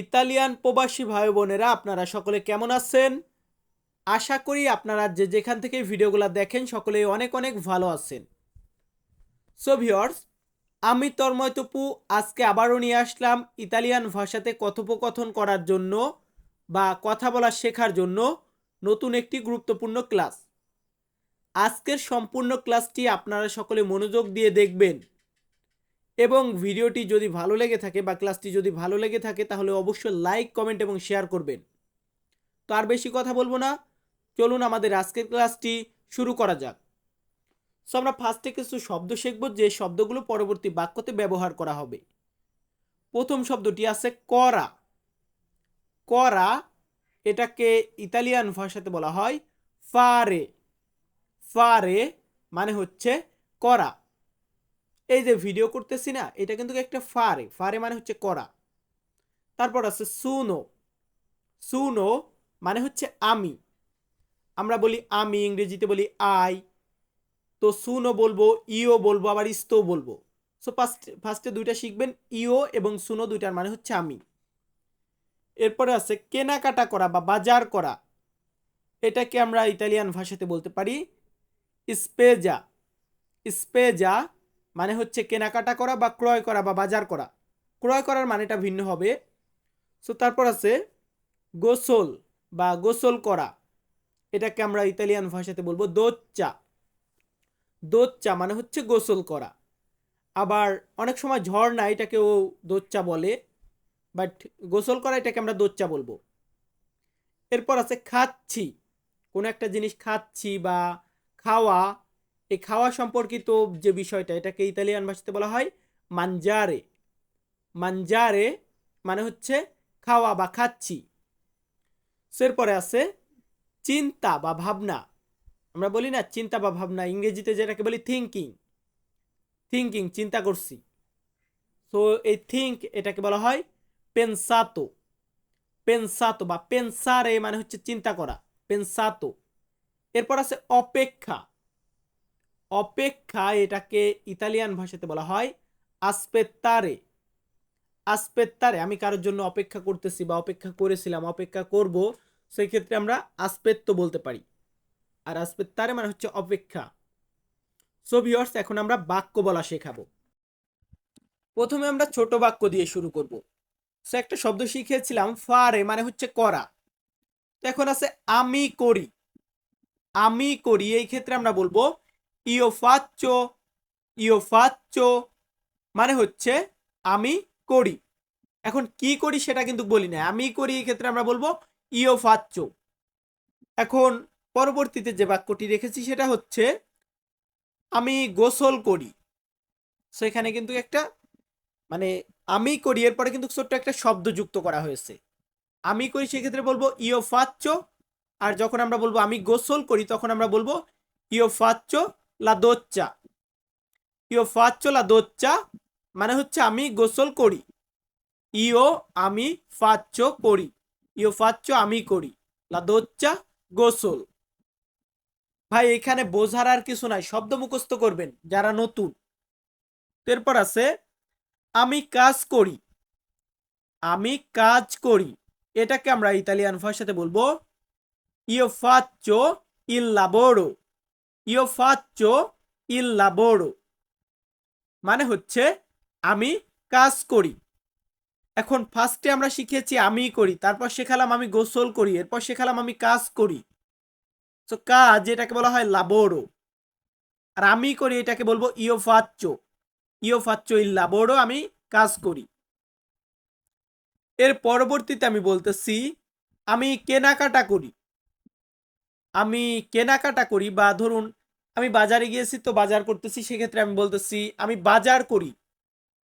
Italian প্রবাসী ভাই বোনেরা, আপনারা সকলে কেমন আছেন? আশা করি আপনারা যে যেখান থেকে ভিডিওগুলো দেখেন সকলে অনেক অনেক ভালো আছেন। সো ভিওর্স আমি তন্ময় তপু আজকে আবারও নিয়ে আসলাম ইতালিয়ান ভাষাতে কথোপকথন করার জন্য বা কথা বলা শেখার জন্য নতুন একটি গুরুত্বপূর্ণ ক্লাস। আজকের সম্পূর্ণ ক্লাসটি আপনারা সকলে মনোযোগ দিয়ে দেখবেন। এবং ভিডিওটি যদি ভালো লেগে থাকে বা ক্লাসটি যদি ভালো লেগে থাকে, তাহলে অবশ্যই লাইক, কমেন্ট এবং শেয়ার করবেন। তো আর বেশি কথা বলব না। চলুন আমাদের আজকের ক্লাসটি শুরু করা যাক। সো আমরা ফার্স্টে কিছু শব্দ শিখব, যে শব্দগুলো পরবর্তী বাক্যতে ব্যবহার করা হবে। প্রথম শব্দটি আছে করা। করা এটাকে ইতালিয়ান ভাষাতে বলা হয় ফারে। ফারে মানে হচ্ছে করা। এই যে ভিডিও করতেছি না, এটা কিন্তু একটা ফারে ফারে মানে হচ্ছে করা। তারপর আছে সুনো সুনো মানে হচ্ছে আমি। আমরা বলি আমি, ইংরেজিতে বলি আই তো সুনো বলব ইও বলব, আবার ইস্তো বলব। সো ফার্স্ট ফার্স্টে দুইটা শিখবেন ইও এবং সুনো দুইটার মানে হচ্ছে আমি। এরপরে আছে কেনাকাটা করা বা বাজার করা। এটাকে আমরা ইতালিয়ান ভাষাতে বলতে পারি স্পেজা। স্পেজা মানে হচ্ছে কেনাকাটা করা বা ক্রয় করা বা বাজার করা। ক্রয় করার মানেটা ভিন্ন হবে। সো তারপর আছে গোসল বা গোসল করা। এটাকে আমরা ইতালিয়ান ভাষাতে বলব দোচ্চা দোচ্চা মানে হচ্ছে গোসল করা। আবার অনেক সময় ঝর্ণা এটাকেও দোচ্চা বলে। বাট গোসল করা এটাকে আমরা দোচ্চা বলব। এরপর আছে খাচ্ছি। কোনো একটা জিনিস খাচ্ছি বা খাওয়া এই খাওয়া সম্পর্কিত যে বিষয়টা, এটাকে ইতালিয়ান ভাষাতে বলা হয় মানজারে মানজারে মানে হচ্ছে খাওয়া বা খাচ্ছি। এরপরে আছে চিন্তা বা ভাবনা আমরা বলি না চিন্তা বা ভাবনা ইংরেজিতে যেটাকে বলি থিঙ্কিং থিঙ্কিং চিন্তা করছি তো এই থিঙ্ক এটাকে বলা হয় পেনসাতো পেনসাতো বা পেনসারে মানে হচ্ছে চিন্তা করা পেনসাতো এরপর আছে অপেক্ষা অপেক্ষা এটাকে ইতালিয়ান ভাষাতে বলা হয় আসপেত্তারে আসপেত্তারে আমি কারোর জন্য অপেক্ষা করতেছি বা অপেক্ষা করেছিলাম, অপেক্ষা করব সেই ক্ষেত্রে আমরা আসপেত্ত বলতে পারি। আর আসপেত্তারে মানে হচ্ছে অপেক্ষা। সো ভিউয়ার্স এখন আমরা বাক্য বলা শেখাবো। প্রথমে আমরা ছোট বাক্য দিয়ে শুরু করব। সো একটা শব্দ শিখিয়েছিলাম ফারে মানে হচ্ছে করা। তো এখন আছে আমি করি। আমি করি, এই ক্ষেত্রে আমরা বলব ইও ফাচ্চো ইও ফাচ্চো মানে হচ্ছে আমি করি। এখন কি করি সেটা কিন্তু বলি না আমি করি ক্ষেত্রে আমরা বলব ইও ফাচ্চো। এখন পরবর্তীতে যে বাক্যটি রেখেছি সেটা হচ্ছে, আমি গোসল করি। সো এখানে কিন্তু একটা মানে আমি করি, এরপরে কিন্তু ছোট্ট একটা শব্দ যুক্ত করা হয়েছে। আমি করি সেক্ষেত্রে বলব ইও ফাচ্চো, আর যখন আমরা বলব আমি গোসল করি, তখন আমরা বলব ইও ফাচ্চো লা দোচ্চা। ইও ফাচ্চো লা দোচ্চা মানে হচ্ছে আমি গোসল করি। ইও আমি ফাচ্চো করি। ইও ফাচ্চো আমি করি। লা দোচ্চা গোসল। ভাই, এখানে বোঝার আর কিছু নাই, শব্দ মুখস্থ করবেন, যারা নতুন। এরপর আছে, আমি কাজ করি। আমি কাজ করি। এটাকে আমরা ইতালিয়ান ভাষাতে বলব ইও ফাচ্চো ইল লাবোরো ইও ফাচ্চো ইল লাবোরো। মানে হচ্ছে আমি কাজ করি। এখন ফার্স্টে আমরা শিখেছি আমি করি, তারপর শেখালাম আমি গোসল করি, এরপর শেখালাম আমি কাজ করি। তো কাজ এটাকে বলা হয় লাবোরো। আর আমি করি এটাকে বলব ইও ফাচ্চো। ইও ফাচ্চো ইল লাবোরো আমি কাজ করি। এর পরবর্তীতে আমি বলতেছি, আমি কেনাকাটা করি। আমি কেনাকাটা করি বা ধরুন, আমি বাজারে গিয়েছি তো বাজার করতেছি, সেক্ষেত্রে আমি বলতেছি, আমি বাজার করি।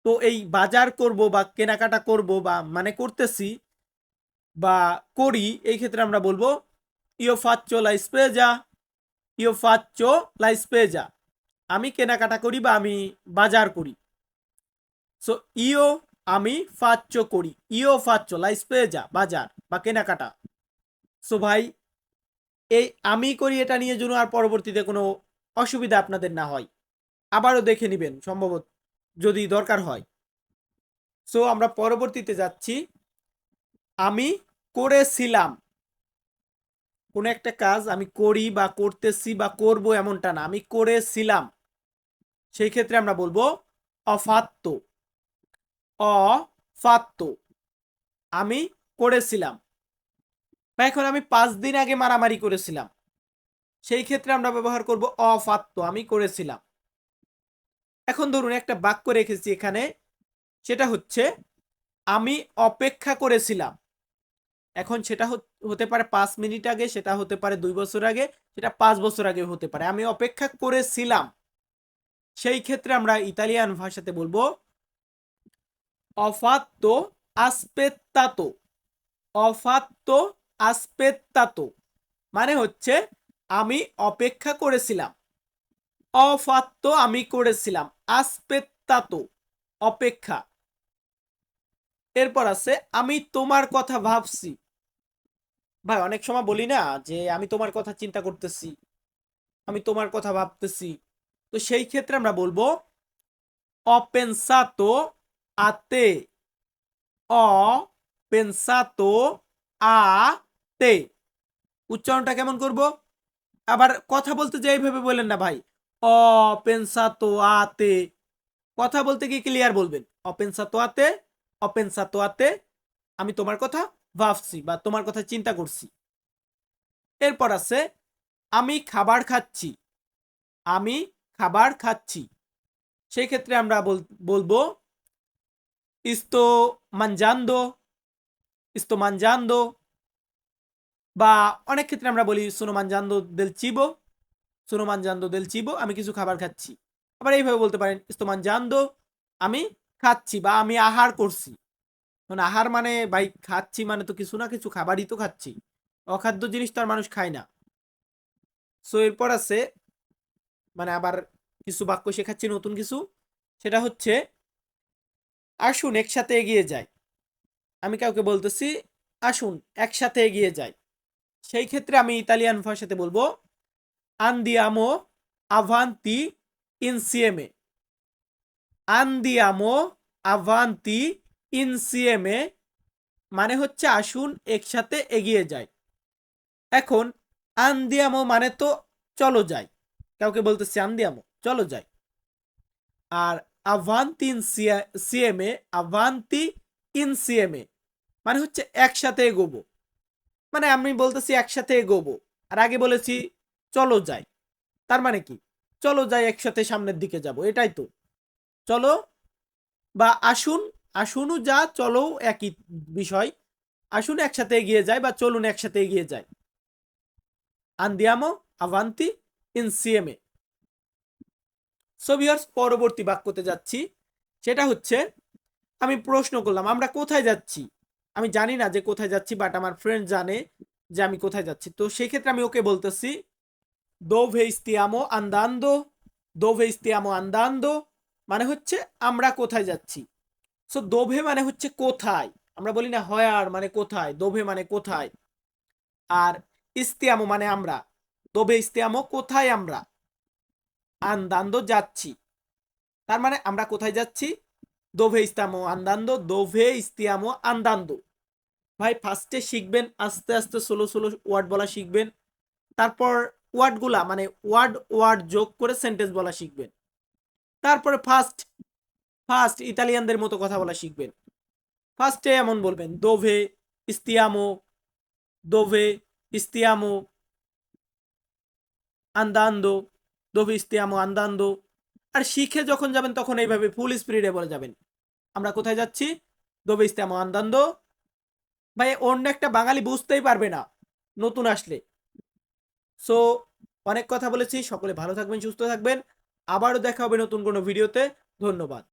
তো এই বাজার করব বা কেনাকাটা করব বা মানে করতেছি বা করি, এই ক্ষেত্রে আমরা বলব ইও ফাচ্চো লা স্পেজা ইও ফাচ্চো লা স্পেজা আমি কেনাকাটা করি বা আমি বাজার করি। সো ইও আমি ফাচ্চো করি। ইও ফাচ্চো লা স্পেজা বাজার বা কেনাকাটা। সো ভাই এই আমি করি এটা নিয়ে যেন আর পরবর্তীতে কোনো অসুবিধা আপনাদের না হয়। আবারও দেখে নেবেন, সম্ভবত যদি দরকার হয়। সো আমরা পরবর্তীতে যাচ্ছি। আমি করেছিলাম। কোনো একটা কাজ আমি করি বা করতেছি বা করব এমনটা না, আমি করেছিলাম। সেই ক্ষেত্রে আমরা বলব অফাত্ত। অফাত্ত। আমি করেছিলাম। বা এখন আমি পাঁচ দিন আগে মারামারি করেছিলাম। সেই ক্ষেত্রে আমরা ব্যবহার করব অফাত্ত আমি করেছিলাম। এখন ধরুন একটা বাক্য রেখেছি এখানে, সেটা হচ্ছে, আমি অপেক্ষা করেছিলাম। এখন সেটা হত- পারে পাঁচ মিনিট আগে, সেটা হতে পারে দুই বছর আগে, সেটা পাঁচ বছর আগে হতে পারে। আমি অপেক্ষা করেছিলাম। সেই ক্ষেত্রে আমরা ইতালিয়ান ভাষাতে বলব অফাত্তো আসপেত্তাতো। অফাত্তো আসপেত্তাতো মানে হচ্ছে আমি অপেক্ষা করেছিলাম। অফাত্ত আমি করেছিলাম, আসপেত্তাতো, অপেক্ষা। এরপর আছে, আমি তোমার কথা ভাবছি। ভাই, অনেক সময় বলি না যে, আমি তোমার কথা চিন্তা করতেছি, আমি তোমার কথা ভাবতেছি। তো সেই ক্ষেত্রে আমরা বলব, অপেনসাতো আতে অ আ তে, উচ্চারণটা কেমন করব? আবার কথা বলতে যে এইভাবে বলেন না ভাই। অ পেনসাতো আতে কথা বলতে কি ক্লিয়ার বলবেন। অপেনসাতো আতে অপেনসাতো আতে আমি তোমার কথা ভাবছি বা তোমার কথা চিন্তা করছি। এরপর আছে, আমি খাবার খাচ্ছি। আমি খাবার খাচ্ছি। সেই ক্ষেত্রে আমরা বল- বলব ইস্তো মানজান্দো ইস্তো মানজান্দো বা অনেক ক্ষেত্রে আমরা বলি সোনো মানজান্দো দেল চিবো সোনো মানজান্দো দেল চিবো আমি কিছু খাবার খাচ্ছি। আবার এইভাবে বলতে পারেন ইস্তো মানজান্দো আমি খাচ্ছি বা আমি আহার করছি। মানে আহার মানে ভাই খাচ্ছি মানে তো কিছু না কিছু, খাবারই তো খাচ্ছি। অখাদ্য জিনিস তো আর মানুষ খায় না। সো এরপর আছে মানে আবার কিছু বাক্য শেখাচ্ছি, নতুন কিছু। সেটা হচ্ছে, আসুন, একসাথে এগিয়ে যাই। আমি কাউকে বলতেছি, আসুন, একসাথে এগিয়ে যাই। সেই ক্ষেত্রে আমি ইতালিয়ান ভাষাতে বলব আন্দিয়ামো আভান্তি ইনসিএমে আন্দিয়ামো আভান্তি ইনসিএমে মানে হচ্ছে আসুন একসাথে এগিয়ে যাই। এখন আন্দিয়ামো মানে তো চলো যাই। কাউকে বলতেছি আন্দিয়ামো চলো যাই। আর আভান্তি সিএমএ আভান্তি ইন সিএমএ মানে হচ্ছে একসাথে এগোবো। মানে আমি বলতেছি একসাথে এগোবো। আর আগে বলেছি, চলো যাই। তার মানে কি? চলো যাই একসাথে সামনের দিকে যাব, এটাই তো। চলো বা আসুন, আসুনও যা, চলো একই বিষয়। আসুন একসাথে এগিয়ে যায় বা চলুন একসাথে এগিয়ে যায় আন্দিয়ামো আভান্তি ইন ইনসিএমে সোভিয়ার্স পরবর্তী বাক্যতে যাচ্ছি। সেটা হচ্ছে, আমি প্রশ্ন করলাম, আমরা কোথায় যাচ্ছি? আমি জানি না যে কোথায় যাচ্ছি বাট আমার ফ্রেন্ড জানে যে আমি কোথায় যাচ্ছি। তো সেই ক্ষেত্রে আমি ওকে বলতেছি, দোভে ইস্তিয়ামো আন্দান্দো, দোভে ইস্তিয়ামো আন্দান্দো মানে হচ্ছে আমরা কোথায় যাচ্ছি? সো দোভে মানে হচ্ছে কোথায়? আমরা বলি না হয়ার মানে কোথায়, দোভে মানে কোথায়। আর ইস্তিয়ামো মানে আমরা। দোভে ইস্তিয়ামো কোথায় আমরা? আন্দান্দো যাচ্ছি। তার মানে আমরা কোথায় যাচ্ছি? দোভে ইস্তামো আন্দান্দো, দোভে ইস্তিয়ামো আন্দান্দো। ভাই ফার্স্টে শিখবেন, আস্তে আস্তে ষোলো ষোলো ওয়ার্ড বলা শিখবেন। তারপর ওয়ার্ডগুলা মানে ওয়ার্ড ওয়ার্ড যোগ করে সেন্টেন্স বলা শিখবেন। তারপরে ফার্স্ট ফার্স্ট ইতালিয়ানদের মতো কথা বলা শিখবেন। ফার্স্টে এমন বলবেন, দোভে ইস্তিয়ামো দোভে ইস্তিয়ামো আন্দান্দো, দোভে ইস্তিয়ামো আন্দান্দো। আর শিখে যখন যাবেন, তখন এইভাবে ফুল স্পিডে বলে যাবেন। আমরা কোথায় যাচ্ছি? দবে ইস্তেমা আন্দান্দ ভাই, অন্য একটা বাঙালি বুঝতেই পারবে না, নতুন আসলে। সো অনেক কথা বলেছি, সকলে ভালো থাকবেন, সুস্থ থাকবেন। আবারও দেখা হবে নতুন কোনো ভিডিওতে ধন্যবাদ।